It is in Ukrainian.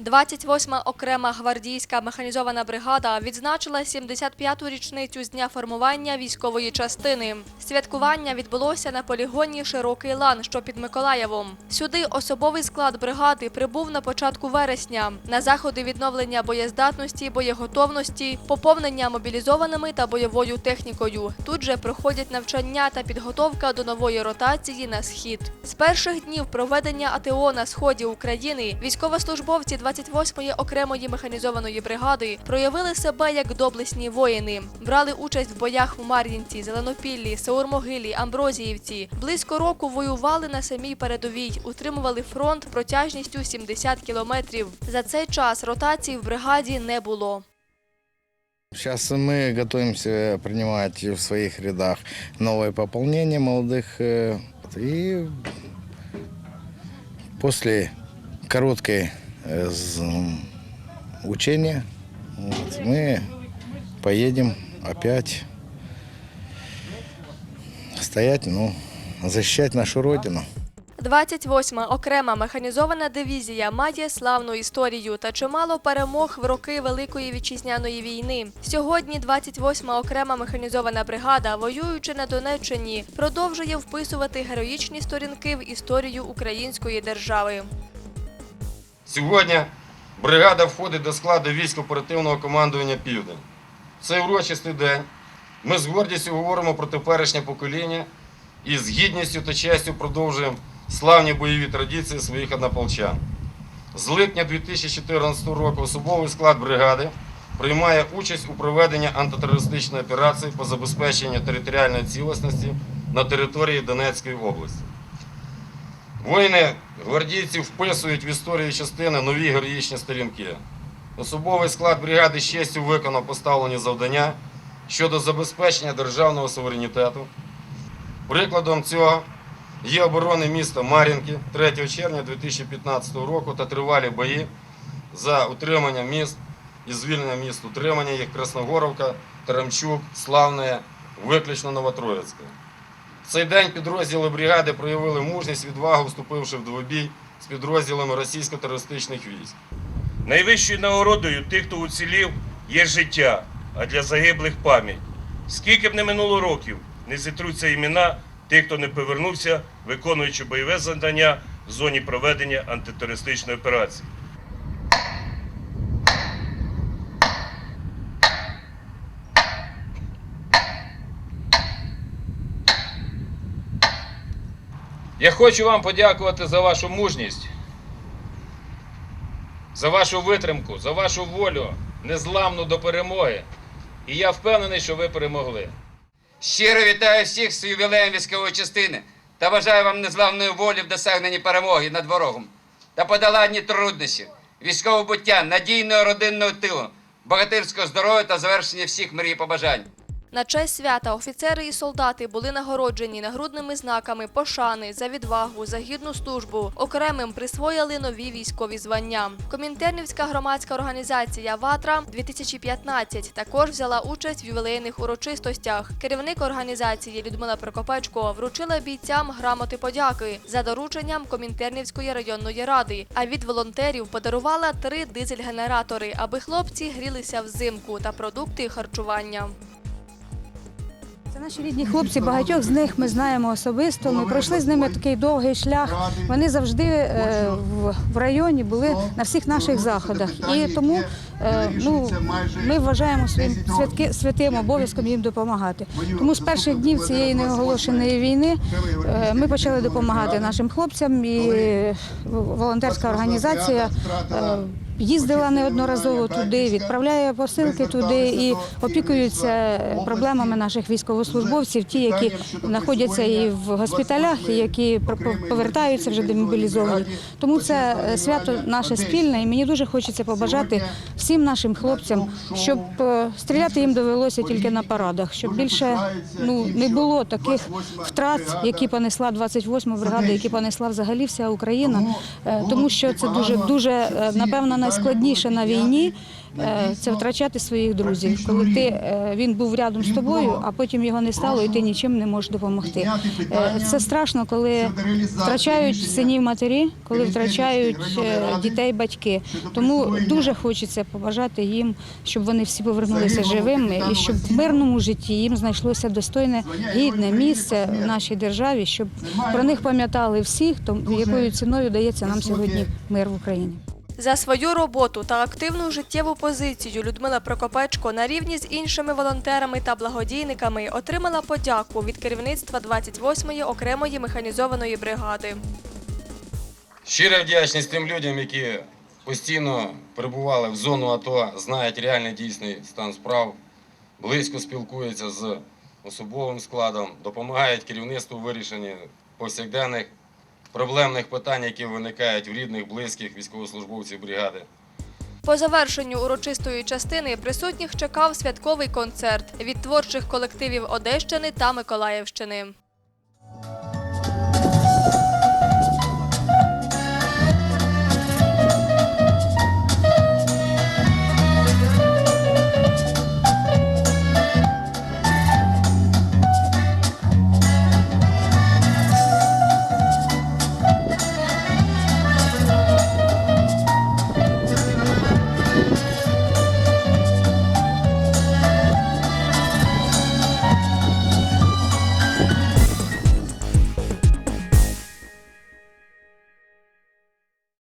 28-ма окрема гвардійська механізована бригада відзначила 75-ту річницю з дня формування військової частини. Святкування відбулося на полігоні Широкий лан, що під Миколаєвом. Сюди особовий склад бригади прибув на початку вересня на заходи відновлення боєздатності, боєготовності, поповнення мобілізованими та бойовою технікою. Тут же проходять навчання та підготовка до нової ротації на схід. З перших днів проведення АТО на сході України військовослужбовці 28-ї окремої механізованої бригади проявили себе як доблесні воїни, брали участь в боях у Мар'їнці, Зеленопіллі, Саурмогилі, Амброзіївці. Близько року воювали на самій передовій, утримували фронт протяжністю 70 кілометрів. За цей час ротації в бригаді не було. Сейчас мы готовимся принимать в своих рядах новое пополнение молодых. э, И после короткой э, з- м, учения вот, мы поедем опять стоять, ну, защищать нашу Родину. 28-ма окрема механізована дивізія має славну історію та чимало перемог в роки Великої вітчизняної війни. Сьогодні 28-ма окрема механізована бригада, воюючи на Донеччині, продовжує вписувати героїчні сторінки в історію української держави. Сьогодні бригада входить до складу військ оперативного командування Південь. В цей урочистий день ми з гордістю говоримо про теперішнє покоління і з гідністю та честю продовжуємо славні бойові традиції своїх однополчан. З липня 2014 року особовий склад бригади приймає участь у проведенні антитерористичної операції по забезпеченню територіальної цілісності на території Донецької області. Воїни гвардійці вписують в історію частини нові героїчні сторінки. Особовий склад бригади з виконав поставлені завдання щодо забезпечення державного суверенітету. Прикладом цього є оборони міста Мар'їнки 3 червня 2015 року та тривалі бої за утримання міст і звільнення міст утримання їх Красногоровка, Тарамчук, Славне, виключно Новотроїцьке. В цей день підрозділи бригади проявили мужність, відвагу, вступивши в двобій з підрозділами російсько-терористичних військ. Найвищою нагородою тих, хто уцілів, є життя, а для загиблих пам'ять. Скільки б не минуло років, не зітруться імена тих, хто не повернувся, виконуючи бойове завдання в зоні проведення антитерористичної операції. Я хочу вам подякувати за вашу мужність, за вашу витримку, за вашу волю, незламну до перемоги. І я впевнений, що ви перемогли. Щиро вітаю всіх з ювілеєм військової частини та бажаю вам незламної волі в досягненні перемоги над ворогом та подоланні труднощів, військового буття, надійного родинного тилу, богатирського здоров'я та завершення всіх мрій і побажань. На честь свята офіцери і солдати були нагороджені нагрудними знаками пошани за відвагу, за гідну службу. Окремим присвоїли нові військові звання. Комінтернівська громадська організація Ватра 2015 також взяла участь в ювілейних урочистостях. Керівник організації Людмила Прокопечко вручила бійцям грамоти подяки за дорученням Комінтернівської районної ради. А від волонтерів подарувала три дизель-генератори, аби хлопці грілися взимку та продукти харчування. Це наші рідні хлопці. Багатьох з них ми знаємо особисто. Ми пройшли з ними такий довгий шлях. Вони завжди е, в, районі були на всіх наших заходах. І тому ну, ми вважаємо своїм святки, святим обов'язком їм допомагати. Тому з перших днів цієї неоголошеної війни е, ми почали допомагати нашим хлопцям і е, волонтерська організація. е, Їздила неодноразово туди, відправляє посилки туди і опікуються проблемами наших військовослужбовців, ті, які знаходяться і в госпіталях, і які повертаються вже демобілізовані. Тому це е, свято наше спільне, і мені дуже хочеться побажати всім нашим хлопцям, щоб е, стріляти їм довелося тільки на парадах, щоб більше ну не було таких втрат, які понесла 28 бригада, які понесла взагалі вся Україна, Е, тому що це дуже дуже е, напевно найскладніше на війні. е, це втрачати своїх друзів. Коли ти е, він був рядом з тобою, а потім його не стало, і ти нічим не можеш допомогти. Е, Це страшно, коли втрачають синів матері, коли втрачають е, дітей батьки. Тому дуже хочеться побажати їм, щоб вони всі повернулися живими і щоб в мирному житті їм знайшлося достойне гідне місце в нашій державі, щоб про них пам'ятали всі, хто якою ціною дається нам сьогодні мир в Україні. За свою роботу та активну життєву позицію Людмила Прокопечко на рівні з іншими волонтерами та благодійниками отримала подяку від керівництва 28-ї окремої механізованої бригади. Щира вдячність тим людям, які постійно перебували в зону АТО, знають реальний дійсний стан справ, близько спілкуються з особовим складом, допомагають керівництву у вирішенні повсякденних проблемних питань, які виникають в рідних, близьких військовослужбовців бригади. По завершенню урочистої частини присутніх чекав святковий концерт від творчих колективів Одещини та Миколаївщини.